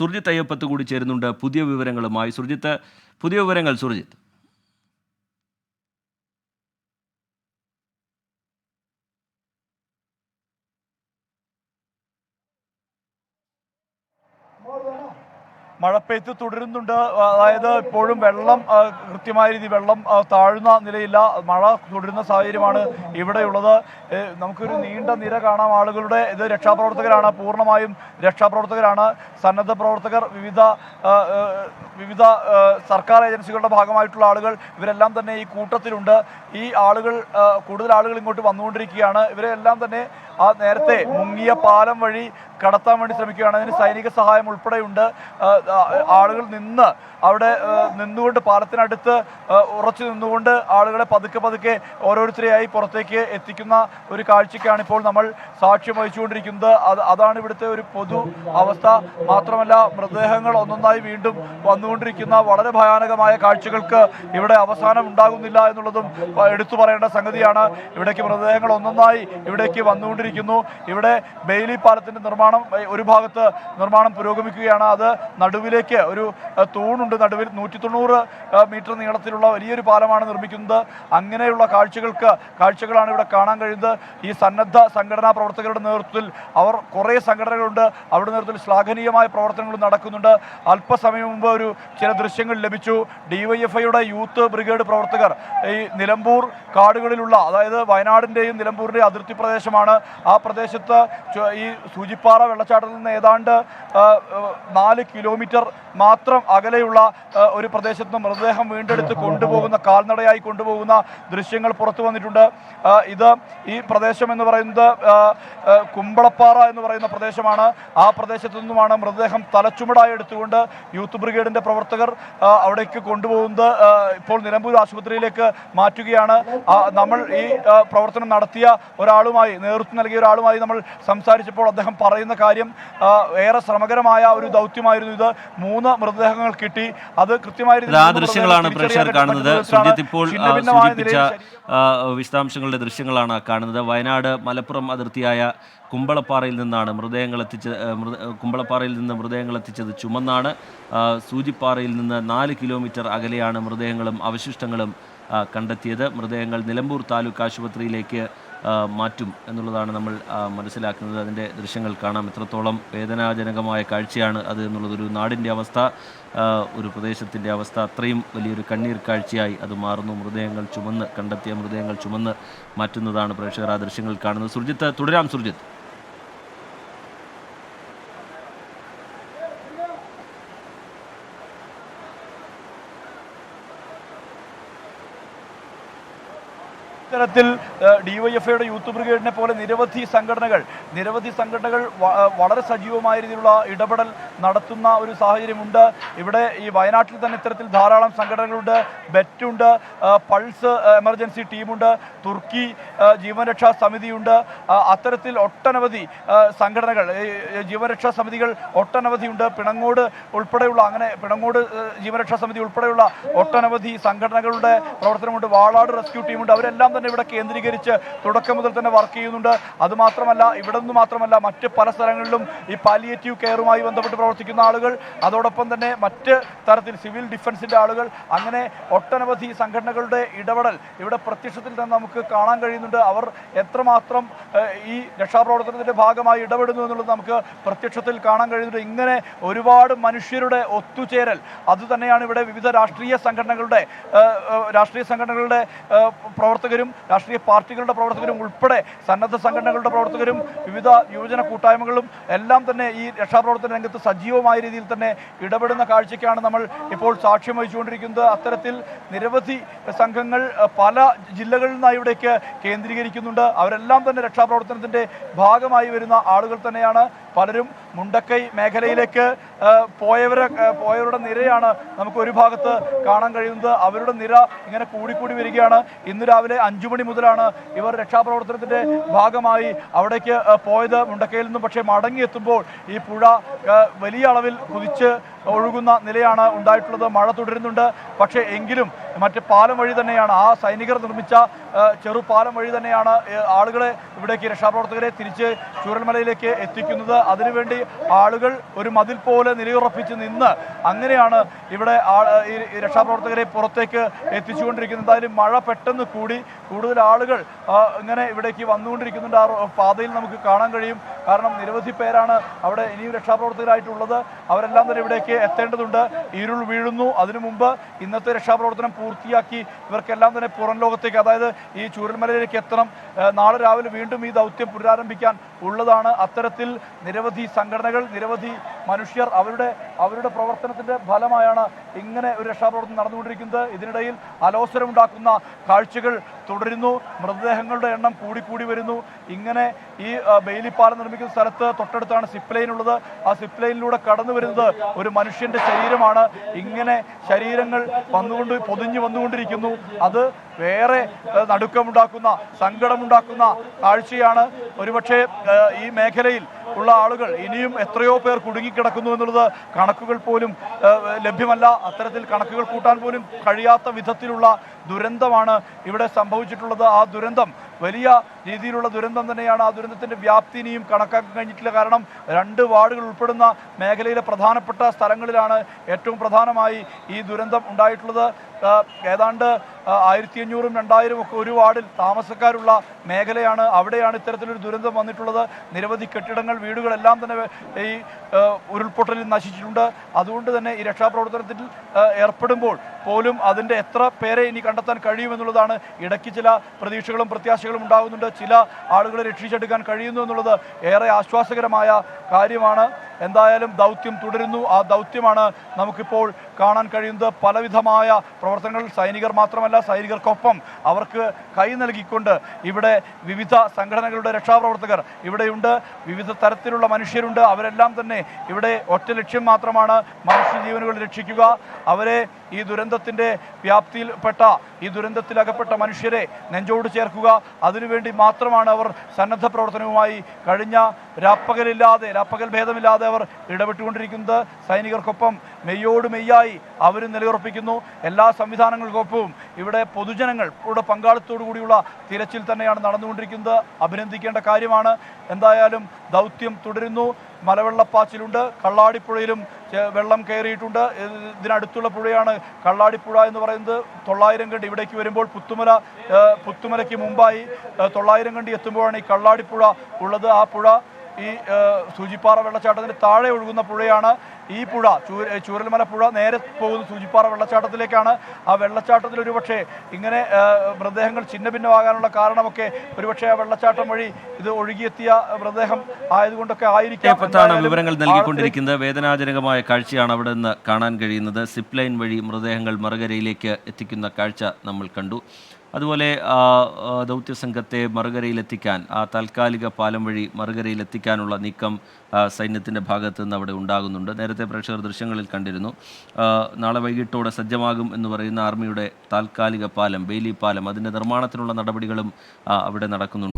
സുർജിത്ത് അയ്യപ്പത്ത് കൂടി ചേരുന്നുണ്ട്. പുതിയ വിവരങ്ങളുമായി സുർജിത്ത്. പുതിയ വിവരങ്ങൾ സുർജിത്ത്. മഴപ്പെയ്ത്ത് തുടരുന്നുണ്ട്. അതായത് ഇപ്പോഴും വെള്ളം കൃത്യമായ രീതി വെള്ളം താഴ്ന്ന നിലയില്ല. മഴ തുടരുന്ന സാഹചര്യമാണ് ഇവിടെയുള്ളത്. നമുക്കൊരു നീണ്ട നിര കാണാം. ആളുകളുടെ ഇത് രക്ഷാപ്രവർത്തകരാണ് പൂർണമായും രക്ഷാപ്രവർത്തകരാണ്. സന്നദ്ധ പ്രവർത്തകർ വിവിധ വിവിധ സർക്കാർ ഏജൻസികളുടെ ഭാഗമായിട്ടുള്ള ആളുകൾ ഇവരെല്ലാം തന്നെ ഈ കൂട്ടത്തിലുണ്ട്. ഈ ആളുകൾ കൂടുതൽ ആളുകൾ ഇങ്ങോട്ട് വന്നുകൊണ്ടിരിക്കുകയാണ്. ഇവരെല്ലാം തന്നെ ആ നേരത്തെ മുങ്ങിയ പാലം വഴി കടത്താൻ വേണ്ടി ശ്രമിക്കുകയാണ്. അതിന് സൈനിക സഹായം ഉൾപ്പെടെയുണ്ട്. ആളുകൾ നിന്ന് അവിടെ നിന്നുകൊണ്ട് പാലത്തിനടുത്ത് ഉറച്ചു നിന്നുകൊണ്ട് ആളുകളെ പതുക്കെ പതുക്കെ ഓരോരുത്തരെയായി പുറത്തേക്ക് എത്തിക്കുന്ന ഒരു കാഴ്ചയ്ക്കാണ് ഇപ്പോൾ നമ്മൾ സാക്ഷ്യം വഹിച്ചുകൊണ്ടിരിക്കുന്നത്. അത് അതാണ് ഇവിടുത്തെ ഒരു പൊതു അവസ്ഥ. മാത്രമല്ല മൃതദേഹങ്ങൾ ഒന്നൊന്നായി വീണ്ടും വന്നുകൊണ്ടിരിക്കുന്ന വളരെ ഭയാനകമായ കാഴ്ചകൾക്ക് ഇവിടെ അവസാനം ഉണ്ടാകുന്നില്ല എന്നുള്ളതും എടുത്തു പറയേണ്ട സംഗതിയാണ്. ഇവിടേക്ക് മൃതദേഹങ്ങൾ ഒന്നൊന്നായി ഇവിടേക്ക് വന്നുകൊണ്ടിരിക്കുന്നു ഇവിടെ ബെയിലി പാലത്തിന്റെ നിർമ്മാണം ഒരു ഭാഗത്ത് നിർമ്മാണം പുരോഗമിക്കുകയാണ്. അത് നടുവിലേക്ക് ഒരു തൂണുണ്ട്. നടുവിൽ നൂറ്റി തൊണ്ണൂറ് മീറ്റർ നീളത്തിലുള്ള വലിയൊരു പാലമാണ് നിർമ്മിക്കുന്നത്. അങ്ങനെയുള്ള കാഴ്ചകൾക്ക് കാഴ്ചകളാണ് ഇവിടെ കാണാൻ കഴിയുന്നത്. ഈ സന്നദ്ധ സംഘടനാ പ്രവർത്തകരുടെ നേതൃത്വത്തിൽ അവർ കുറേ സംഘടനകളുണ്ട്. അവരുടെ നേതൃത്വത്തിൽ ശ്ലാഘനീയമായ പ്രവർത്തനങ്ങൾ നടക്കുന്നുണ്ട്. അല്പസമയം മുമ്പ് ഒരു ചില ദൃശ്യങ്ങൾ ലഭിച്ചു. ഡിവൈഎഫ്ഐയുടെ യൂത്ത് ബ്രിഗേഡ് പ്രവർത്തകർ ഈ നിലമ്പൂർ കാടുകളിലുള്ള അതായത് വയനാടിന്റെയും നിലമ്പൂരിന്റെയും അതിർത്തി പ്രദേശമാണ്. ആ പ്രദേശത്ത് ഈ സൂചിപ്പാറ വെള്ളച്ചാട്ടത്തിൽ നിന്ന് ഏതാണ്ട് നാല് കിലോമീറ്റർ മാത്രം അകലെയുള്ള ഒരു പ്രദേശത്ത് നിന്ന് മൃതദേഹം വീണ്ടെടുത്ത് കൊണ്ടുപോകുന്ന കാൽനടയായി കൊണ്ടുപോകുന്ന ദൃശ്യങ്ങൾ പുറത്തു വന്നിട്ടുണ്ട്. ഇത് ഈ പ്രദേശം എന്ന് പറയുന്നത് കുമ്പളപ്പാറ എന്ന് പറയുന്ന പ്രദേശമാണ്. ആ പ്രദേശത്തു നിന്നുമാണ് മൃതദേഹം തലച്ചുമടായി എടുത്തുകൊണ്ട് യൂത്ത് ബ്രിഗേഡിന്റെ പ്രവർത്തകർ അവിടേക്ക് കൊണ്ടുപോകുന്നത് ഇപ്പോൾ നിലമ്പൂർ ആശുപത്രിയിലേക്ക് മാറ്റുകയാണ്. നമ്മൾ ഈ പ്രവർത്തനം നടത്തിയ ഒരാളുമായി നേതൃത്വം നൽകിയ ഒരാളുമായി നമ്മൾ സംസാരിച്ചപ്പോൾ അദ്ദേഹം പറയുന്ന കാര്യം ഏറെ ശ്രമകരമായ ഒരു ദൗത്യമായിരുന്നു ഇത്. മൂന്ന് മൃതദേഹങ്ങൾ കിട്ടി. അത് കൃത്യമായ ദൃശ്യങ്ങളാണ് പ്രേക്ഷകർ കാണുന്നത്. സുജിത്ത് ഇപ്പോൾ സൂചിപ്പിച്ച വിശദാംശങ്ങളുടെ ദൃശ്യങ്ങളാണ് കാണുന്നത്. വയനാട് മലപ്പുറം അതിർത്തിയായ കുമ്പളപ്പാറയിൽ നിന്നാണ് മൃതദേഹങ്ങൾ എത്തിച്ച ആ, മൃത കുമ്പളപ്പാറയിൽ നിന്ന് മൃതദേഹങ്ങൾ എത്തിച്ചത് ചുമന്നാണ്. സൂചിപ്പാറയിൽ നിന്ന് നാല് കിലോമീറ്റർ അകലെയാണ് മൃതദേഹങ്ങളും അവശിഷ്ടങ്ങളും കണ്ടെത്തിയത്. മൃതദേഹങ്ങൾ നിലമ്പൂർ താലൂക്ക് ആശുപത്രിയിലേക്ക് മാറ്റും എന്നുള്ളതാണ് നമ്മൾ മനസ്സിലാക്കുന്നത്. അതിന്റെ ദൃശ്യങ്ങൾ കാണാം. എത്രത്തോളം വേദനാജനകമായ കാഴ്ചയാണ് അത് എന്നുള്ളതൊരു നാടിന്റെ അവസ്ഥ ഒരു പ്രദേശത്തിന്റെ അവസ്ഥ അത്രയും വലിയൊരു കണ്ണീർ കാഴ്ചയായി അത് മാറുന്നു. മൃതദേഹങ്ങൾ ചുമന്ന് കണ്ടെത്തിയ മൃതദേഹങ്ങൾ ചുമന്ന് മാറ്റുന്നതാണ് പ്രേക്ഷകർ ആ ദൃശ്യങ്ങൾ കാണുന്നത്. സുർജിത്ത് തുടരാം സുർജിത്ത്. ഇത്തരത്തിൽ ഡിവൈഎഫ്ഐയുടെ യൂത്ത് ബ്രിഗേഡിനെ പോലെ നിരവധി സംഘടനകൾ നിരവധി സംഘടനകൾ വളരെ സജീവമായ രീതിയിലുള്ള ഇടപെടൽ നടത്തുന്ന ഒരു സാഹചര്യമുണ്ട്. ഇവിടെ ഈ വയനാട്ടിൽ തന്നെ ഇത്തരത്തിൽ ധാരാളം സംഘടനകളുണ്ട്. ബെറ്റുണ്ട് പൾസ് എമർജൻസി ടീമുണ്ട്. തുർക്കി ജീവൻരക്ഷാ സമിതിയുണ്ട്. അത്തരത്തിൽ ഒട്ടനവധി സംഘടനകൾ ജീവൻരക്ഷാ സമിതികൾ ഒട്ടനവധിയുണ്ട്. പിണങ്ങോട് ഉൾപ്പെടെയുള്ള അങ്ങനെ പിണങ്ങോട് ജീവൻരക്ഷാ സമിതി ഉൾപ്പെടെയുള്ള ഒട്ടനവധി സംഘടനകളുടെ പ്രവർത്തനമുണ്ട്. വാളാട് റെസ്ക്യൂ ടീമുണ്ട്. അവരെല്ലാം തന്നെ ഇവിടെ കേന്ദ്രീകരിച്ച് തുടക്കം മുതൽ തന്നെ വർക്ക് ചെയ്യുന്നുണ്ട്. അതുമാത്രമല്ല ഇവിടെ നിന്ന് മാത്രമല്ല മറ്റ് പല സ്ഥലങ്ങളിലും ഈ പാലിയേറ്റീവ് കെയറുമായി ബന്ധപ്പെട്ട് പ്രവർത്തിക്കുന്ന ആളുകൾ അതോടൊപ്പം തന്നെ മറ്റ് തരത്തിൽ സിവിൽ ഡിഫൻസിന്റെ ആളുകൾ അങ്ങനെ ഒട്ടനവധി സംഘടനകളുടെ ഇടപെടൽ ഇവിടെ പ്രത്യക്ഷത്തിൽ തന്നെ നമുക്ക് കാണാൻ കഴിയുന്നുണ്ട്. അവർ എത്രമാത്രം ഈ രക്ഷാപ്രവർത്തനത്തിന്റെ ഭാഗമായി ഇടപെടുന്നു എന്നുള്ളത് നമുക്ക് പ്രത്യക്ഷത്തിൽ കാണാൻ കഴിയുന്നുണ്ട്. ഇങ്ങനെ ഒരുപാട് മനുഷ്യരുടെ ഒത്തുചേരൽ അതുതന്നെയാണ് ഇവിടെ വിവിധ രാഷ്ട്രീയ സംഘടനകളുടെ രാഷ്ട്രീയ സംഘടനകളുടെ പ്രവർത്തകരും രാഷ്ട്രീയ പാർട്ടികളുടെ പ്രവർത്തകരും ഉൾപ്പെടെ സന്നദ്ധ സംഘടനകളുടെ പ്രവർത്തകരും വിവിധ യുവജന കൂട്ടായ്മകളും എല്ലാം തന്നെ ഈ രക്ഷാപ്രവർത്തന രംഗത്ത് സജീവമായ രീതിയിൽ തന്നെ ഇടപെടുന്ന കാഴ്ചയ്ക്കാണ് നമ്മൾ ഇപ്പോൾ സാക്ഷ്യം വഹിച്ചുകൊണ്ടിരിക്കുന്നത്. അത്തരത്തിൽ നിരവധി സംഘങ്ങൾ പല ജില്ലകളിൽ നിന്നായി ഇവിടേക്ക് കേന്ദ്രീകരിക്കുന്നുണ്ട്. അവരെല്ലാം തന്നെ രക്ഷാപ്രവർത്തനത്തിന്റെ ഭാഗമായി വരുന്ന ആളുകൾ തന്നെയാണ്. പലരും മുണ്ടക്കൈ മേഖലയിലേക്ക് പോയവരെ പോയവരുടെ നിരയാണ് നമുക്ക് ഒരു ഭാഗത്ത് കാണാൻ കഴിയുന്നത്. അവരുടെ നിര ഇങ്ങനെ കൂടിക്കൂടി വരികയാണ്. ഇന്ന് രാവിലെ അഞ്ചു മണി മുതലാണ് ഇവർ രക്ഷാപ്രവർത്തനത്തിന്റെ ഭാഗമായി അവിടേക്ക് പോയത് മുണ്ടക്കയിൽ നിന്നും. പക്ഷേ മടങ്ങിയെത്തുമ്പോൾ ഈ പുഴ വലിയ അളവിൽ കുതിച്ച് ഒഴുകുന്ന നിലയാണ് ഉണ്ടായിട്ടുള്ളത്. മഴ തുടരുന്നുണ്ട്. പക്ഷേ എങ്കിലും മറ്റ് പാലം വഴി തന്നെയാണ്. ആ സൈനികർ നിർമ്മിച്ച ചെറു ചെറുപാലം വഴി തന്നെയാണ് ആളുകളെ ഇവിടേക്ക് രക്ഷാപ്രവർത്തകരെ തിരിച്ച് ചൂരൽമലയിലേക്ക് എത്തിക്കുന്നത്. അതിനുവേണ്ടി ആളുകൾ ഒരു മതിൽ പോലെ നിലയുറപ്പിച്ച് നിന്ന് അങ്ങനെയാണ് ഇവിടെ രക്ഷാപ്രവർത്തകരെ പുറത്തേക്ക് എത്തിച്ചുകൊണ്ടിരിക്കുന്നത്. എന്തായാലും മഴ പെട്ടെന്ന് കൂടി കൂടുതൽ ആളുകൾ ഇങ്ങനെ ഇവിടേക്ക് വന്നുകൊണ്ടിരിക്കുന്നുണ്ട്. ആ പാതയിൽ നമുക്ക് കാണാൻ കഴിയും. കാരണം നിരവധി പേരാണ് അവിടെ ഇനിയും രക്ഷാപ്രവർത്തകരായിട്ടുള്ളത്. അവരെല്ലാം തന്നെ ഇവിടേക്ക് എത്തേണ്ടതുണ്ട്. ഇരുൾ വീഴുന്നു. അതിനു മുമ്പ് ഇന്നത്തെ രക്ഷാപ്രവർത്തനം പൂർത്തിയാക്കി ഇവർക്കെല്ലാം തന്നെ പുറം ലോകത്തേക്ക് അതായത് ഈ ചൂരൽമലയിലേക്ക് എത്തണം. നാളെ രാവിലെ വീണ്ടും ഈ ദൗത്യം പുനരാരംഭിക്കാൻ ഉള്ളതാണ്. അത്തരത്തിൽ നിരവധി സംഘടനകൾ നിരവധി മനുഷ്യർ അവരുടെ അവരുടെ പ്രവർത്തനത്തിന്റെ ഫലമായാണ് ഇങ്ങനെ ഒരു രക്ഷാപ്രവർത്തനം നടന്നുകൊണ്ടിരിക്കുന്നത്. ഇതിനിടയിൽ അലോസരമുണ്ടാക്കുന്ന കാഴ്ചകൾ തുടരുന്നു. മൃതദേഹങ്ങളുടെ എണ്ണം കൂടിക്കൂടി വരുന്നു. ഇങ്ങനെ ഈ ബെയിലിപ്പാലം നിർമ്മിക്കുന്ന സ്ഥലത്ത് തൊട്ടടുത്താണ് സിപ്പ് ലൈൻ ഉള്ളത്. ആ സിപ്പ് ലൈനിലൂടെ കടന്നു വരുന്നത് ഒരു മനുഷ്യന്റെ ശരീരമാണ്. ഇങ്ങനെ ശരീരങ്ങൾ വന്നുകൊണ്ട് പൊതിഞ്ഞു വന്നുകൊണ്ടിരിക്കുന്നു. അത് വേറെ നടുക്കമുണ്ടാക്കുന്ന സങ്കടമുണ്ടാക്കുന്ന കാഴ്ചയാണ്. ഒരുപക്ഷെ ഈ മേഖലയിൽ ഉള്ള ആളുകൾ ഇനിയും എത്രയോ പേർ കുടുങ്ങിക്കിടക്കുന്നു എന്നുള്ളത് കണക്കുകൾ പോലും ലഭ്യമല്ല. അത്തരത്തിൽ കണക്കുകൾ കൂട്ടാൻ പോലും കഴിയാത്ത വിധത്തിലുള്ള ദുരന്തമാണ് ഇവിടെ സംഭവിച്ചിട്ടുള്ളത്. ആ ദുരന്തം വലിയ രീതിയിലുള്ള ദുരന്തം തന്നെയാണ് ആ ദുരന്തത്തിന്റെ വ്യാപ്തി ഇനിയും കണക്കാക്കാൻ കഴിഞ്ഞിട്ടില്ല. കാരണം രണ്ട് വാർഡുകൾ ഉൾപ്പെടുന്ന മേഖലയിലെ പ്രധാനപ്പെട്ട സ്ഥലങ്ങളിലാണ് ഏറ്റവും പ്രധാനമായി ഈ ദുരന്തം ഉണ്ടായിട്ടുള്ളത്. ഏതാണ്ട് ആയിരത്തി അഞ്ഞൂറും രണ്ടായിരം ഒക്കെ ഒരു വാർഡിൽ താമസക്കാരുള്ള മേഖലയാണ്. അവിടെയാണ് ഇത്തരത്തിലൊരു ദുരന്തം വന്നിട്ടുള്ളത്. നിരവധി കെട്ടിടങ്ങൾ വീടുകളെല്ലാം തന്നെ ഈ ഉരുൾപൊട്ടലിൽ നശിച്ചിട്ടുണ്ട്. അതുകൊണ്ട് തന്നെ ഈ രക്ഷാപ്രവർത്തനത്തിൽ ഏർപ്പെടുമ്പോൾ പോലും അതിന്റെ എത്ര പേരെ ഇനി കണ്ടെത്താൻ കഴിയുമെന്നുള്ളതാണ് ഇടയ്ക്ക് ചില പ്രതീക്ഷകളും പ്രത്യാശകളും ഉണ്ടാകുന്നുണ്ട്. ചില ആളുകളെ രക്ഷിച്ചെടുക്കാൻ കഴിയുന്നു എന്നുള്ളത് ഏറെ ആശ്വാസകരമായ കാര്യമാണ്. എന്തായാലും ദൗത്യം തുടരുന്നു. ആ ദൗത്യമാണ് നമുക്കിപ്പോൾ കാണാൻ കഴിയുന്നത്. പലവിധമായ പ്രവർത്തനങ്ങൾ സൈനികർ മാത്രമല്ല സൈനികർക്കൊപ്പം അവർക്ക് കൈ നൽകിക്കൊണ്ട് ഇവിടെ വിവിധ സംഘടനകളുടെ രക്ഷാപ്രവർത്തകർ ഇവിടെയുണ്ട്. വിവിധ തരത്തിലുള്ള മനുഷ്യരുണ്ട്. അവരെല്ലാം തന്നെ ഇവിടെ ഒറ്റ ലക്ഷ്യം മാത്രമാണ് മനുഷ്യജീവനുകൾ രക്ഷിക്കുക. അവരെ ഈ ദുരന്തത്തിന്റെ വ്യാപ്തിയിൽപ്പെട്ട ഈ ദുരന്തത്തിലകപ്പെട്ട മനുഷ്യരെ നെഞ്ചോട് ചേർക്കുക. അതിനുവേണ്ടി മാത്രമാണ് അവർ സന്നദ്ധ പ്രവർത്തനവുമായി കഴിഞ്ഞ രാപ്പകലില്ലാതെ രാപ്പകൽ ഭേദമില്ലാതെ അവർ ഇടപെട്ടുകൊണ്ടിരിക്കുന്നത്. സൈനികർക്കൊപ്പം മെയ്യോട് മെയ്യായി അവരും നിലയുറപ്പിക്കുന്നു. എല്ലാ സംവിധാനങ്ങൾക്കൊപ്പവും ഇവിടെ പൊതുജനങ്ങൾ ഇവിടെ പങ്കാളിത്തോടു കൂടിയുള്ള തിരച്ചിൽ തന്നെയാണ് നടന്നുകൊണ്ടിരിക്കുന്നത്. അഭിനന്ദിക്കേണ്ട കാര്യമാണ്. എന്തായാലും ദൗത്യം തുടരുന്നു. മലവെള്ളപ്പാച്ചിലുണ്ട്. കള്ളാടിപ്പുഴയിലും വെള്ളം കയറിയിട്ടുണ്ട്. ഇത് ഇതിനടുത്തുള്ള പുഴയാണ് കള്ളാടിപ്പുഴ എന്ന് പറയുന്നത്. തൊള്ളായിരം കണ്ടി ഇവിടേക്ക് വരുമ്പോൾ പുത്തുമല പുത്തുമലയ്ക്ക് മുമ്പായി തൊള്ളായിരം കണ്ടി എത്തുമ്പോഴാണ് ഈ കള്ളാടിപ്പുഴ ഉള്ളത്. ആ പുഴ ഈ സൂചിപ്പാറ വെള്ളച്ചാട്ടത്തിന് താഴെ ഒഴുകുന്ന പുഴയാണ് ഈ പുഴ. ചൂര ചൂരൽമല പുഴ നേരെ പോകുന്ന സൂചിപ്പാറ വെള്ളച്ചാട്ടത്തിലേക്കാണ്. ആ വെള്ളച്ചാട്ടത്തിൽ ഒരുപക്ഷെ ഇങ്ങനെ മൃതദേഹങ്ങൾ ചിന്ന ഭിന്നമാകാനുള്ള കാരണമൊക്കെ ഒരുപക്ഷെ ആ വെള്ളച്ചാട്ടം വഴി ഇത് ഒഴുകിയെത്തിയ മൃതദേഹം ആയതുകൊണ്ടൊക്കെ ആയിരിക്കാം. വിവരങ്ങൾ നൽകിക്കൊണ്ടിരിക്കുന്നത്. വേദനാജനകമായ കാഴ്ചയാണ് അവിടെ നിന്ന് കാണാൻ കഴിയുന്നത്. സിപ്ലൈൻ വഴി മൃതദേഹങ്ങൾ മറുകരയിലേക്ക് എത്തിക്കുന്ന കാഴ്ച നമ്മൾ കണ്ടു. അതുപോലെ ദൗത്യസംഘത്തെ മറുകരയിലെത്തിക്കാൻ ആ താൽക്കാലിക പാലം വഴി മറുകരയിലെത്തിക്കാനുള്ള നീക്കം സൈന്യത്തിന്റെ ഭാഗത്ത് നിന്ന് അവിടെ ഉണ്ടാകുന്നുണ്ട്. നേരത്തെ പ്രേക്ഷകർ ദൃശ്യങ്ങളിൽ കണ്ടിരുന്നു. നാളെ വൈകിട്ടോടെ സജ്ജമാകും എന്ന് പറയുന്ന ആർമിയുടെ താൽക്കാലിക പാലം ബെയിലി പാലം അതിന്റെ നിർമ്മാണത്തിനുള്ള നടപടികളും അവിടെ നടക്കുന്നുണ്ട്.